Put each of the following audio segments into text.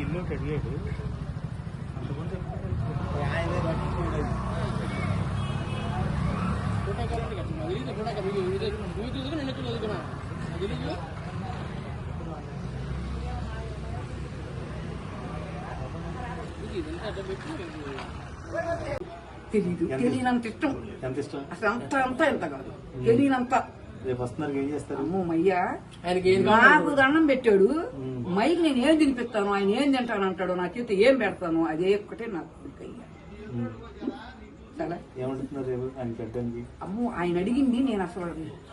ఇల్లు ఒకటి అడిగాడు అంతకుముందు ఎప్పుడు ఆయనే పట్టించుకోలేదు. తెలీదు ఎంత- తెలియనంత ఇష్టం ఎంత ఇష్టం అసలు అంత అంత ఎంత కాదు తెలియనంత రేపు వస్తున్నారు ఏం చేస్తారు? అమ్మో మయ్యా నాకు దండం పెట్టాడు. మైకి నేను ఏం తినిపిస్తాను? ఆయన ఏం తింటాను అంటాడు? నా చేతి ఏం పెడతాను? అదే ఒక్కటే నాకు పెట్టడానికి? అమ్మో ఆయన అడిగింది నేను అసలు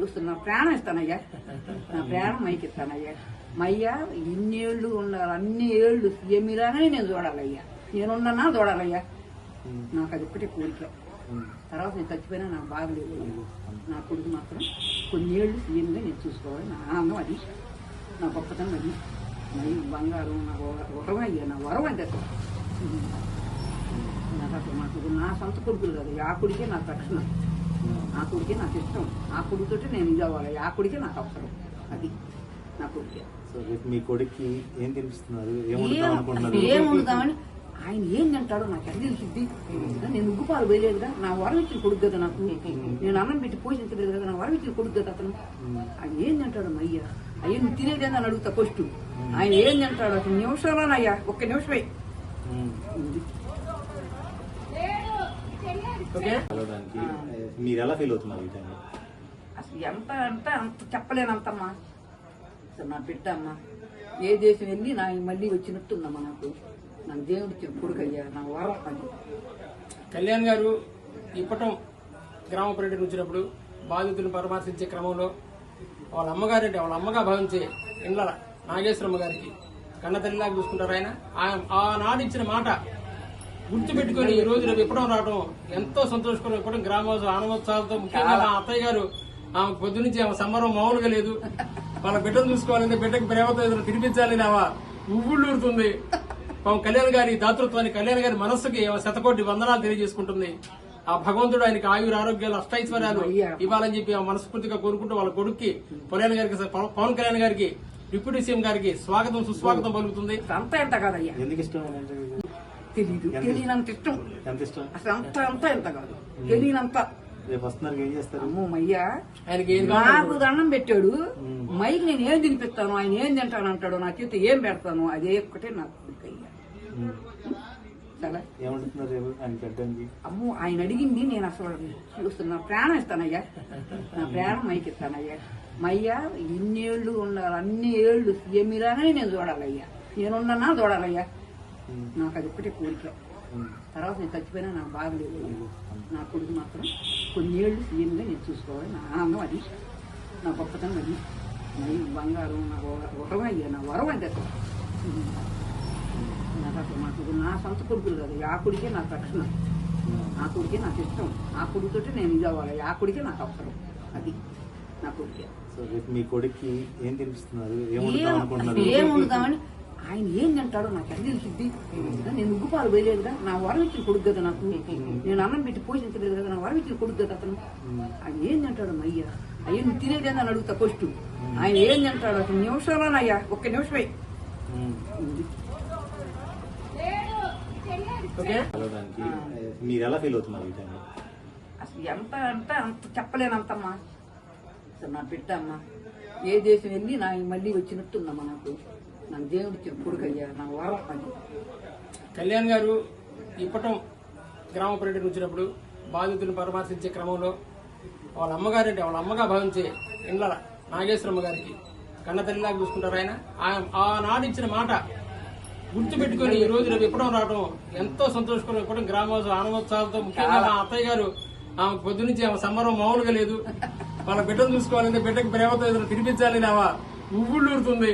చూస్తున్నా. ప్రాణం ఇస్తానయ్యా. నా ప్రాణం మైకి ఇస్తానయ్యా. మయ్యా ఇన్ని ఏళ్ళు ఉండాలి అన్ని ఏళ్ళు సీఎం రాగానే నేను చూడాలయ్యా. నేనున్నా చూడాలయ్యా. నాకు అది ఒక్కటే కోరిక. తర్వాత నేను చచ్చిపోయినా నాకు బాగలేదు నా కొడుకు మాత్రం కొన్ని ఏళ్ళు సీఎంగా నేను చూసుకోవాలి. నా ఆనందం అది. నా గొప్పతనం అది. మరి బంగారం నా వరం అయ్యా నా వరం అంటే అసలు. నాకు అసలు నాకు నా సొంత కొడుకులు కాదు. ఆ కొడుకే నాకు రక్షణ ఆ కొడుకే నాకు ఇష్టం. ఆ కొడుకుతోటి నేను ఇది అవ్వాలి. ఆ కొడుకే నాకు అవసరం. అది నా కొడుకే. సో రేపు మీ కొడుక్కి ఏం తినిపిస్తున్నారు? ఏం ఆయన ఏం తింటాడో నాకు ఎక్కడ తెలిసింది నేను ఉగ్గుపాలు వేయలేదుగా నా వరం ఇచ్చిన కొడుకు కదా నాకు. నేను అన్నం పెట్టి పోషించలేదు కదా నా వరం ఇచ్చిన కొడుకు కదా అతను. ఆయన ఏం తింటాడు అయ్యా. అయ్యా నువ్వు తినేదేందని అని అడుగుతా ఫస్ట్ ఆయన ఏం తింటాడు అసలు నిమిషంలోనయ్యా ఒక్క నిమిషమే. మీరు ఎలా ఫీల్ అవుతున్నారు అసలు ఎంత అంటే అంత చెప్పలేనంతమ్మా. అసలు నా బిడ్డ అమ్మా. ఏ దేశం వెళ్ళి నా మళ్ళీ వచ్చినట్టుందమ్మా నాకు. నాకు దేవుడికి ఇచ్చిన నా వరం అని కళ్యాణ్ గారు ఇప్పటం గ్రామ పర్యటన వచ్చినప్పుడు బాధితులను పరామర్శించే క్రమంలో వాళ్ళ అమ్మగారంటే వాళ్ళ అమ్మగా భావించే ఇండ్ల నాగేశ్వరమ్మ గారికి కన్నతల్లిలాగా చూసుకుంటారు ఆయన. ఆ- ఆనాడు ఇచ్చిన మాట గుర్తుపెట్టుకొని ఈ రోజు రేపు ఇప్పడం రావడం ఎంతో సంతోషకరం. ఇప్పడం గ్రామోత్సవ ఆనందోత్సవాలతో ముఖ్యంగా మా అత్తయ్య గారు ఆమె పొద్దు నుంచి ఆమె సంబరం మామూలుగా లేదు. వాళ్ళ బిడ్డను చూసుకోవాలంటే బిడ్డకి ప్రేమతో ఏదైనా తినిపించాలని ఆమె ఉవ్వుళ్ళూరుతుంది. పాపం కళ్యాణ్ గారి దాతృత్వాన్ని కళ్యాణ్ గారి మనస్సుకి శతకోటి వందనాలు తెలియజేసుకుంటుంది. ఆ భగవంతుడు ఆయనకి ఆయుర ఆరోగ్యాలు అష్టైశ్వర్యాలు ఇవ్వాలని చెప్పి ఆ మనస్ఫూర్తిగా కోరుకుంటూ వాళ్ళ కొడుక్కి కళ్యాణ్ గారికి పవన్ కళ్యాణ్ గారికి డిప్యూటీ సీఎం గారికి స్వాగతం సుస్వాగతం పలుకుతుంది. అంత ఎంత కాదయ్యా? ఎందుకు ఇష్టం తెలియనంత ఇష్టం. ఎంత ఇష్టం? అసలు అంత అంత ఎంత కాదు. తెలియనంత. రేపు వస్తున్నారు ఏం చేస్తారు? అమ్మో మయ్యా. ఆయనకి ఏం నాకు దండం పెట్టాడు. మైకి నేను ఏం తినిపిస్తాను? ఆయన ఏం తింటాను అంటాడు నా చేతి ఏం పెడతాను? అదే ఒక్కటే నాకు కోరికయ్యా చాలా ఏమంటున్నారు ఆయన అమ్మో ఆయన అడిగింది నేను అసలు చూస్తున్నా. ప్రాణం ఇస్తానయ్యా. నా ప్రాణం మైకి ఇస్తానయ్యా. మయ్యా ఇన్ని ఏళ్ళు ఉండాలి అన్ని ఏళ్ళు సీఎం రాగానే నేను చూడాలయ్యా. నేనున్నా చూడాలయ్యా. నాకు అది ఒక్కటే కోరిక. తర్వాత నేను చచ్చిపోయినా నాకు బాగలేదు నా కొడుకు మాత్రం కొన్ని ఏళ్ళు సీఎంగా నేను చూసుకోవాలి. నా ఆనందం అది. నా గొప్పతనం అది. బంగారం నా వరం అయ్యా నా వరం అంటే అసలు. నాకు అసలు నాకు నా సొంత కొడుకులు కాదు ఆ కొడుకే నాకు రక్షణ. ఆ కొడుకే నాకు ఇష్టం. ఆ కొడుకుతోటి నేను ఇది అవ్వాలి. ఆ కొడుకే నాకు అవసరం. అది నా కొడుకే. సో రేపు మీ కొడుక్కి ఏం తినిపిస్తున్నారు? ఏం వండుతాం ఏం అనుకుంటున్నారు? అసలు ఏం వండుదామని ఆయన ఏం తింటాడో నాకు ఎక్కడ తెలిసింది నేను ఉగ్గుపాలు వేయలేదుగా నా వరం ఇచ్చిన కొడుకు కదా నాకు. నేను అన్నం పెట్టి పోషించలేదు కదా. నా వరం ఇచ్చిన కొడుకు కదా అతను. ఆయన ఏం తింటాడు అయ్యా. అయ్యా నువ్వు తినేదేందని అని అడుగుతా ఫస్ట్. ఆయన ఏం తింటాడు అసలు. నిమిషంలోనయ్యా ఒక్క నిమిషమే. కలవడానికి మీరు ఎలా ఫీల్ అవుతున్నారు ఈ టైంలో అసలు ఎంత అంటే అంత చెప్పలేనంతమ్మా. అసలు నా బిడ్డ అమ్మా ఏ దేశం వెళ్ళి నా మళ్ళీ వచ్చినట్టుందమ్మా నాకు. నాకు దేవుడు ఇచ్చిన కొడుకు అయ్యా నా వరం అది. కళ్యాణ్ గారు ఇప్పటం గ్రామ పర్యటన వచ్చినప్పుడు బాధితులను పరామర్శించే క్రమంలో వాళ్ళ అమ్మగారంటే వాళ్ళ అమ్మగా భావించే ఇండ్ల నాగేశ్వరమ్మ గారికి కన్న తల్లిలాగా చూసుకుంటారు ఆయన. ఆ- ఆనాడు ఇచ్చిన మాట గుర్తు పెట్టుకుని ఈ రోజు రేపు ఇప్పడం రావడం ఎంతో సంతోషకరం. ఇప్పడం గ్రామోత్సవ ఆనందోత్సవాలతో ముఖ్యంగా మా అత్తయ్య గారు ఆమె పొద్దు నుంచి ఆమె సంబరం మామూలుగా లేదు. వాళ్ళ బిడ్డను చూసుకోవాలంటే బిడ్డకి ప్రేమతో ఏదైనా తినిపించాలని ఆమె ఉవ్వుళ్ళూరుతుంది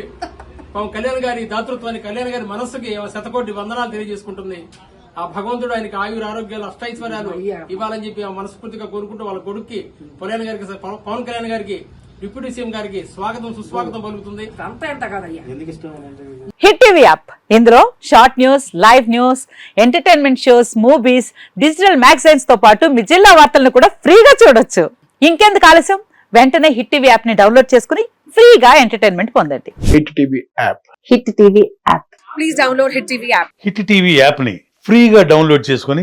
పాపం కళ్యాణ్ గారి దాతృత్వాన్ని కళ్యాణ్ గారి మనస్సుకి శతకోటి వందనాలు తెలియజేసుకుంటుంది. ఆ భగవంతుడు ఆయనకి ఆయుర ఆరోగ్యాలు అష్టైశ్వర్యాలు ఇవ్వాలని చెప్పి ఆ మనస్ఫూర్తిగా కోరుకుంటూ వాళ్ళ కొడుక్కి కళ్యాణ్ గారికి పవన్ కళ్యాణ్ గారికి డిప్యూటీ సీఎం గారికి స్వాగతం సుస్వాగతం పలుకుతుంది. అంత ఎంత కాదయ్యా? ఎందుకు ఇష్టం? Hit TV app. ఇందులో short news live news entertainment shows movies digital మ్యాగజైన్స్తో పాటు మీ జిల్లా వార్తలను కూడా ఫ్రీగా చూడొచ్చు. ఇంకెందుకు ఆలస్యం? వెంటనే హిట్ టీవీ యాప్ని డౌన్లోడ్ చేసుకుని ఫ్రీగా ఎంటర్టైన్మెంట్ పొందండి. Hit TV app. Hit TV app. Please download Hit TV app. Hit TV యాప్ని ఫ్రీగా డౌన్లోడ్ చేసుకొని